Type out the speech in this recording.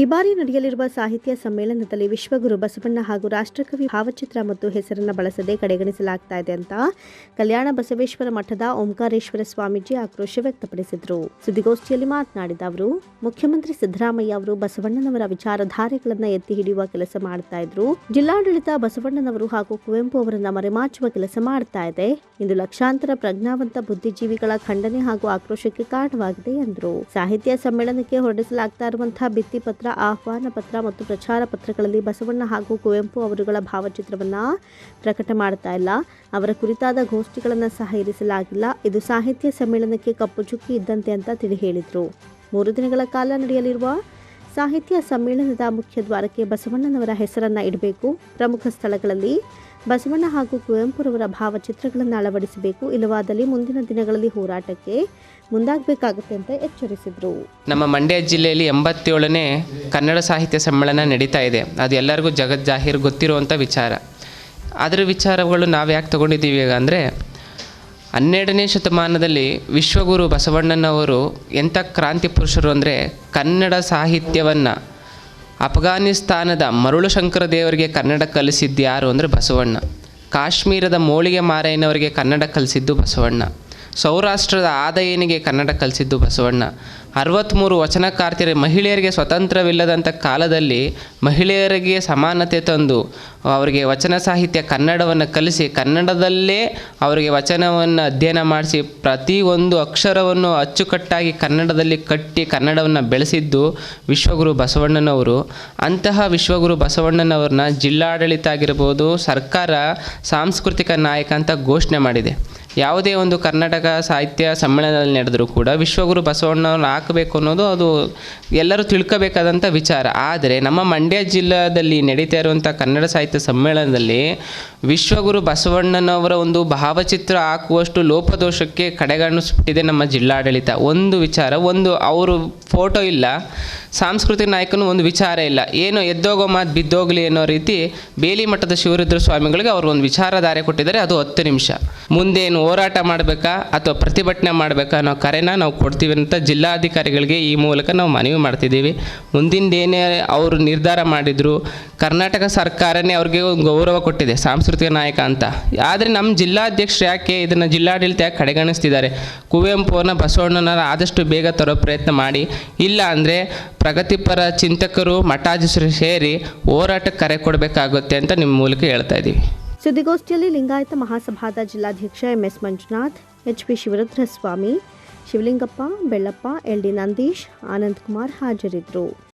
ಈ ಬಾರಿ ನಡೆಯಲಿರುವ ಸಾಹಿತ್ಯ ಸಮ್ಮೇಳನದಲ್ಲಿ ವಿಶ್ವಗುರು ಬಸವಣ್ಣ ಹಾಗೂ ರಾಷ್ಟ್ರಕವಿ ಭಾವಚಿತ್ರ ಮತ್ತು ಹೆಸರನ್ನು ಬಳಸದೆ ಕಡೆಗಣಿಸಲಾಗ್ತಾ ಇದೆ ಅಂತ ಕಲ್ಯಾಣ ಬಸವೇಶ್ವರ ಮಠದ ಓಂಕಾರೇಶ್ವರ ಸ್ವಾಮೀಜಿ ಆಕ್ರೋಶ ವ್ಯಕ್ತಪಡಿಸಿದರು. ಸುದ್ದಿಗೋಷ್ಠಿಯಲ್ಲಿ ಮಾತನಾಡಿದ ಅವರು, ಮುಖ್ಯಮಂತ್ರಿ ಸಿದ್ದರಾಮಯ್ಯ ಅವರು ಬಸವಣ್ಣನವರ ವಿಚಾರಧಾರೆಗಳನ್ನು ಎತ್ತಿ ಹಿಡಿಯುವ ಕೆಲಸ ಮಾಡ್ತಾ ಇದ್ರು. ಜಿಲ್ಲಾಡಳಿತ ಬಸವಣ್ಣನವರು ಹಾಗೂ ಕುವೆಂಪು ಅವರನ್ನ ಮರೆಮಾಚುವ ಕೆಲಸ ಮಾಡ್ತಾ ಇದೆ. ಇಂದು ಲಕ್ಷಾಂತರ ಪ್ರಜ್ಞಾವಂತ ಬುದ್ಧಿಜೀವಿಗಳ ಖಂಡನೆ ಹಾಗೂ ಆಕ್ರೋಶಕ್ಕೆ ಕಾರಣವಾಗಿದೆ ಎಂದರು. ಸಾಹಿತ್ಯ ಸಮ್ಮೇಳನಕ್ಕೆ ಹೊರಡಿಸಲಾಗ್ತಾ ಇರುವಂತಹ ಭಿತ್ತಿಪತ್ರ ಆಹ್ವಾನ ಪತ್ರ ಮತ್ತು ಪ್ರಚಾರ ಪತ್ರಗಳಲ್ಲಿ ಬಸವಣ್ಣ ಹಾಗೂ ಕುವೆಂಪು ಅವರುಗಳ ಭಾವಚಿತ್ರವನ್ನ ಪ್ರಕಟ ಮಾಡ್ತಾ ಇಲ್ಲ. ಅವರ ಕುರಿತಾದ ಗೋಷ್ಠಿಗಳನ್ನು ಸಹ ಇರಿಸಲಾಗಿಲ್ಲ. ಇದು ಸಾಹಿತ್ಯ ಸಮ್ಮೇಳನಕ್ಕೆ ಕಪ್ಪು ಚುಕ್ಕಿ ಇದ್ದಂತೆ ಅಂತ ತಿಳಿ ಹೇಳಿದರು. ಮೂರು ದಿನಗಳ ಕಾಲ ನಡೆಯಲಿರುವ ಸಾಹಿತ್ಯ ಸಮ್ಮೇಳನದ ಮುಖ್ಯ ದ್ವಾರಕ್ಕೆ ಬಸವಣ್ಣನವರ ಹೆಸರನ್ನು ಇಡಬೇಕು. ಪ್ರಮುಖ ಸ್ಥಳಗಳಲ್ಲಿ ಬಸವಣ್ಣ ಹಾಗೂ ಕುವೆಂಪುರವರ ಭಾವಚಿತ್ರಗಳನ್ನು ಅಳವಡಿಸಬೇಕು. ಇಲ್ಲವಾದಲ್ಲಿ ಮುಂದಿನ ದಿನಗಳಲ್ಲಿ ಹೋರಾಟಕ್ಕೆ ಮುಂದಾಗಬೇಕಾಗುತ್ತೆ ಅಂತ ಎಚ್ಚರಿಸಿದರು. ನಮ್ಮ ಮಂಡ್ಯ ಜಿಲ್ಲೆಯಲ್ಲಿ ಎಂಬತ್ತೇಳನೇ ಕನ್ನಡ ಸಾಹಿತ್ಯ ಸಮ್ಮೇಳನ ನಡೀತಾ ಇದೆ. ಅದು ಎಲ್ಲರಿಗೂ ಜಗತ್ ಜಾಹೀರ್ ಗೊತ್ತಿರುವಂಥ ವಿಚಾರ. ಅದರ ವಿಚಾರಗಳು ನಾವು ಯಾಕೆ ತಗೊಂಡಿದ್ದೀವಿ ಈಗ ಅಂದರೆ ಹನ್ನೆರಡನೇ ಶತಮಾನದಲ್ಲಿ ವಿಶ್ವಗುರು ಬಸವಣ್ಣನವರು ಎಂಥ ಕ್ರಾಂತಿ ಪುರುಷರು ಅಂದರೆ ಕನ್ನಡ ಸಾಹಿತ್ಯವನ್ನು ಅಫ್ಘಾನಿಸ್ತಾನದ ಮರುಳು ಶಂಕರ ದೇವರಿಗೆ ಕನ್ನಡ ಕಲಿಸಿದ್ದು ಯಾರು ಅಂದರೆ ಬಸವಣ್ಣ. ಕಾಶ್ಮೀರದ ಮೋಳಿಗೆ ಮಾರಯ್ಯನವರಿಗೆ ಕನ್ನಡ ಕಲಿಸಿದ್ದು ಬಸವಣ್ಣ. ಸೌರಾಷ್ಟ್ರದ ಆದಯನಿಗೆ ಕನ್ನಡ ಕಲಿಸಿದ್ದು ಬಸವಣ್ಣ. ಅರವತ್ತ್ಮೂರು ವಚನಕಾರ್ತಿಯರ ಮಹಿಳೆಯರಿಗೆ ಸ್ವತಂತ್ರವಿಲ್ಲದಂಥ ಕಾಲದಲ್ಲಿ ಮಹಿಳೆಯರಿಗೆ ಸಮಾನತೆ ತಂದು ಅವರಿಗೆ ವಚನ ಸಾಹಿತ್ಯ ಕನ್ನಡವನ್ನು ಕಲಿಸಿ, ಕನ್ನಡದಲ್ಲೇ ಅವರಿಗೆ ವಚನವನ್ನು ಅಧ್ಯಯನ ಮಾಡಿಸಿ, ಪ್ರತಿಯೊಂದು ಅಕ್ಷರವನ್ನು ಅಚ್ಚುಕಟ್ಟಾಗಿ ಕನ್ನಡದಲ್ಲಿ ಕಟ್ಟಿ ಕನ್ನಡವನ್ನು ಬೆಳೆಸಿದ್ದು ವಿಶ್ವಗುರು ಬಸವಣ್ಣನವರು. ಅಂತಹ ವಿಶ್ವಗುರು ಬಸವಣ್ಣನವ್ರನ್ನ ಜಿಲ್ಲಾಡಳಿತ ಆಗಿರ್ಬೋದು, ಸರ್ಕಾರ ಸಾಂಸ್ಕೃತಿಕ ನಾಯಕ ಅಂತ ಘೋಷಣೆ ಮಾಡಿದೆ. ಯಾವುದೇ ಒಂದು ಕರ್ನಾಟಕ ಸಾಹಿತ್ಯ ಸಮ್ಮೇಳನದಲ್ಲಿ ನಡೆದರೂ ಕೂಡ ವಿಶ್ವಗುರು ಬಸವಣ್ಣವ್ರನ್ನ ಹಾಕಬೇಕು ಅನ್ನೋದು ಅದು ಎಲ್ಲರೂ ತಿಳ್ಕೋಬೇಕಾದಂಥ ವಿಚಾರ. ಆದರೆ ನಮ್ಮ ಮಂಡ್ಯ ಜಿಲ್ಲಾದಲ್ಲಿ ನಡೀತಾ ಇರುವಂಥ ಕನ್ನಡ ಸಾಹಿತ್ಯ ಸಮ್ಮೇಳನದಲ್ಲಿ ವಿಶ್ವಗುರು ಬಸವಣ್ಣನವರ ಒಂದು ಭಾವಚಿತ್ರ ಹಾಕುವಷ್ಟು ಲೋಪದೋಷಕ್ಕೆ ಕಡೆಗಣಿಸ್ಬಿಟ್ಟಿದೆ ನಮ್ಮ ಜಿಲ್ಲಾಡಳಿತ. ಒಂದು ವಿಚಾರ, ಒಂದು ಅವರು ಫೋಟೋ ಇಲ್ಲ. ಸಾಂಸ್ಕೃತಿಕ ನಾಯಕನು ಒಂದು ವಿಚಾರ ಇಲ್ಲ. ಏನು ಎದ್ದೋಗೋ ಮಾತು ಬಿದ್ದೋಗ್ಲಿ ಅನ್ನೋ ರೀತಿ ಬೇಲಿ ಮಠದ ಶಿವರುದ್ರ ಸ್ವಾಮಿಗಳಿಗೆ ಅವರು ಒಂದು ವಿಚಾರಧಾರೆ ಕೊಟ್ಟಿದ್ದಾರೆ. ಅದು ಹತ್ತು ನಿಮಿಷ. ಮುಂದೇನು ಹೋರಾಟ ಮಾಡಬೇಕಾ ಅಥವಾ ಪ್ರತಿಭಟನೆ ಮಾಡಬೇಕಾ ಅನ್ನೋ ಕರೆನ ನಾವು ಕೊಡ್ತೀವಿ ಅಂತ ಜಿಲ್ಲಾಧಿಕಾರಿಗಳಿಗೆ ಈ ಮೂಲಕ ನಾವು ಮನವಿ ಮಾಡ್ತಿದ್ದೀವಿ. ಮುಂದಿಂದೇನೇ ಅವರು ನಿರ್ಧಾರ ಮಾಡಿದರು. ಕರ್ನಾಟಕ ಸರ್ಕಾರನೇ ಅವ್ರಿಗೆ ಒಂದು ಗೌರವ ಕೊಟ್ಟಿದೆ, ಸಾಂಸ್ಕೃತಿಕ ನಾಯಕ ಅಂತ. ಆದರೆ ನಮ್ಮ ಜಿಲ್ಲಾಧ್ಯಕ್ಷರು ಯಾಕೆ ಇದನ್ನು ಜಿಲ್ಲಾಡಳಿತ ಯಾಕೆ ಕಡೆಗಣಿಸ್ತಿದ್ದಾರೆ? ಕುವೆಂಪು ಬಸವಣ್ಣನ ಆದಷ್ಟು ಬೇಗ ತರೋ ಪ್ರಯತ್ನ ಮಾಡಿ. ಇಲ್ಲ ಅಂದರೆ ಪ್ರಗತಿಪರ ಚಿಂತಕರು, ಮಠಾಧೀಶರು ಸೇರಿ ಹೋರಾಟಕ್ಕೆ ಕರೆ ಕೊಡಬೇಕಾಗುತ್ತೆ ಅಂತ ನಿಮ್ಮ ಮೂಲಕ ಹೇಳ್ತಾ ಇದ್ದೀವಿ ಸುದ್ದಿಗೋಷ್ಠಿಯಲ್ಲಿ ಲಿಂಗಾಯತ ಮಹಾಸಭಾದ ಜಿಲ್ಲಾಧ್ಯಕ್ಷ MS Manjunath, H P Shivarudraswamy, Shivalingappa, Bellappa, L D Nandish, Anand Kumar ಹಾಜರಿದ್ದರು.